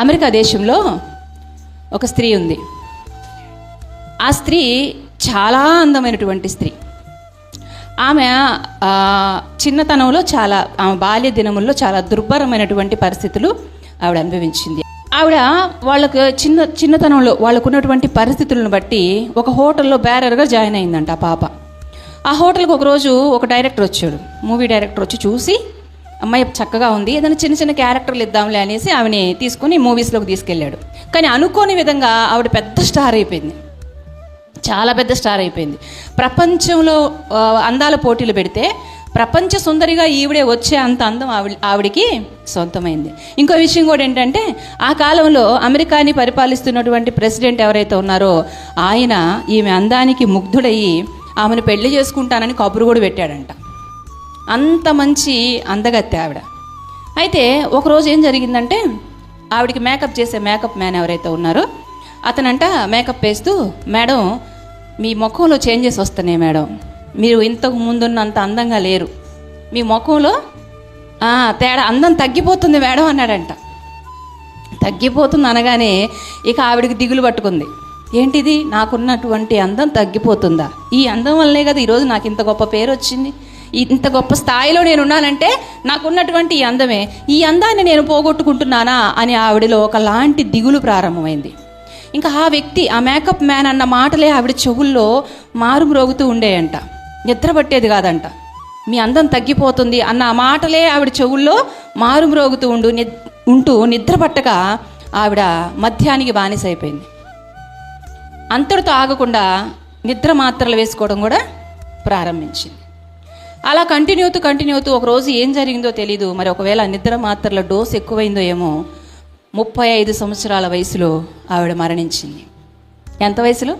America దేశంలో ఒక స్త్రీ ఉంది. ఆ స్త్రీ చాలా అందమైనటువంటి స్త్రీ. ఆమె చిన్నతనంలో చాలా ఆమె బాల్య దినముల్లో చాలా దుర్భరమైనటువంటి పరిస్థితులు ఆవిడ అనుభవించింది. ఆవిడ వాళ్ళకు చిన్న చిన్నతనంలో వాళ్ళకున్నటువంటి పరిస్థితులను బట్టి ఒక హోటల్లో బ్యారర్గా జాయిన్ అయిందంట ఆ పాప. ఆ హోటల్కి ఒకరోజు ఒక డైరెక్టర్ వచ్చాడు. మూవీ డైరెక్టర్ వచ్చి చూసి అమ్మాయి చక్కగా ఉంది ఏదైనా చిన్న చిన్న క్యారెక్టర్లు ఇద్దాంలే అనేసి ఆమెని తీసుకుని మూవీస్లోకి తీసుకెళ్ళాడు. కానీ అనుకోని విధంగా ఆవిడ పెద్ద స్టార్ అయిపోయింది. చాలా పెద్ద స్టార్ అయిపోయింది. ప్రపంచంలో అందాల పోటీలు పెడితే ప్రపంచ సుందరిగా ఈవిడే వచ్చే అంత అందం ఆవిడ ఆవిడికి సొంతమైంది. ఇంకో విషయం కూడా ఏంటంటే ఆ కాలంలో అమెరికాని పరిపాలిస్తున్నటువంటి ప్రెసిడెంట్ ఎవరైతే ఉన్నారో ఆయన ఈమె అందానికి ముగ్ధుడయ్యి ఆమెను పెళ్ళి చేసుకుంటానని కబురు కూడా పెట్టాడంట. అంత మంచి అందగత్తె ఆవిడ. అయితే ఒకరోజు ఏం జరిగిందంటే ఆవిడకి మేకప్ చేసే మేకప్ మ్యాన్ ఎవరైతే ఉన్నారో అతనంట మేకప్ వేస్తూ మేడం మీ ముఖంలో చేంజెస్ వస్తున్నాయి మేడం. మీరు ఇంతకు ముందున్నంత అందంగా లేరు. మీ ముఖంలో తేడా అందం తగ్గిపోతుంది మేడం అన్నాడంట. తగ్గిపోతుంది అనగానే ఇక ఆవిడకి దిగులు పట్టుకుంది. ఏంటిది? నాకున్నటువంటి అందం తగ్గిపోతుందా? ఈ అందం వల్లనే కదా ఈరోజు నాకు ఇంత గొప్ప పేరు వచ్చింది ఇంత గొప్ప స్థాయిలో నేను ఉన్నానంటే నాకున్నటువంటి ఈ అందమే. ఈ అందాన్ని నేను పోగొట్టుకుంటున్నానా అని ఆవిడలో ఒకలాంటి దిగులు ప్రారంభమైంది. ఇంకా ఆ వ్యక్తి ఆ మేకప్ మ్యాన్ అన్న మాటలే ఆవిడ చెవుల్లో మారుమ్రోగుతూ ఉండేయంట. నిద్ర పట్టేది కాదంట. మీ అందం తగ్గిపోతుంది అన్న ఆ మాటలే ఆవిడ చెవుల్లో మారుమ్రోగుతూ ఉండు ని ఉంటూ నిద్ర పట్టక ఆవిడ మధ్యానికి బానిసైపోయింది. అంతటితో ఆగకుండా నిద్ర మాత్రలు వేసుకోవడం కూడా ప్రారంభించింది. అలా కంటిన్యూ అవుతూ కంటిన్యూ అవుతూ ఒక రోజు ఏం జరిగిందో తెలీదు. మరి ఒకవేళ నిద్ర మాత్రల డోస్ ఎక్కువైందో ఏమో ముప్పై ఐదు సంవత్సరాల వయసులో ఆవిడ మరణించింది. ఎంత వయసులో?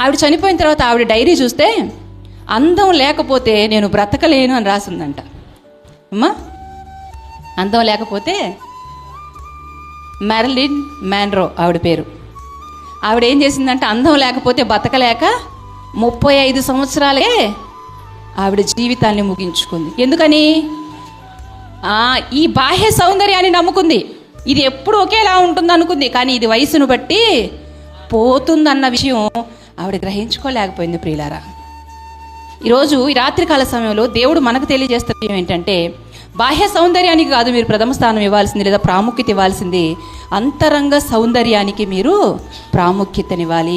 ఆవిడ చనిపోయిన తర్వాత ఆవిడ డైరీ చూస్తే అందం లేకపోతే నేను బ్రతకలేను అని రాసిందంట. అమ్మా అందం లేకపోతే మెరలిన్ మ్యాన్రో ఆవిడ పేరు. ఆవిడ ఏం చేసిందంటే అందం లేకపోతే బతకలేక ముప్పై ఐదు సంవత్సరాలే ఆవిడ జీవితాన్ని ముగించుకుంది. ఎందుకని? ఈ బాహ్య సౌందర్యాన్ని నమ్ముకుంది. ఇది ఎప్పుడు ఒకేలా ఉంటుంది అనుకుంది కానీ ఇది వయసును బట్టి పోతుందన్న విషయం ఆవిడ గ్రహించుకోలేకపోయింది ప్రియులారా. ఈరోజు ఈ రాత్రికాల సమయంలో దేవుడు మనకు తెలియజేస్తున్న ఏంటంటే బాహ్య సౌందర్యానికి కాదు మీరు ప్రథమ స్థానం ఇవ్వాల్సింది లేదా ప్రాముఖ్యత ఇవ్వాల్సింది అంతరంగ సౌందర్యానికి మీరు ప్రాముఖ్యతనివ్వాలి.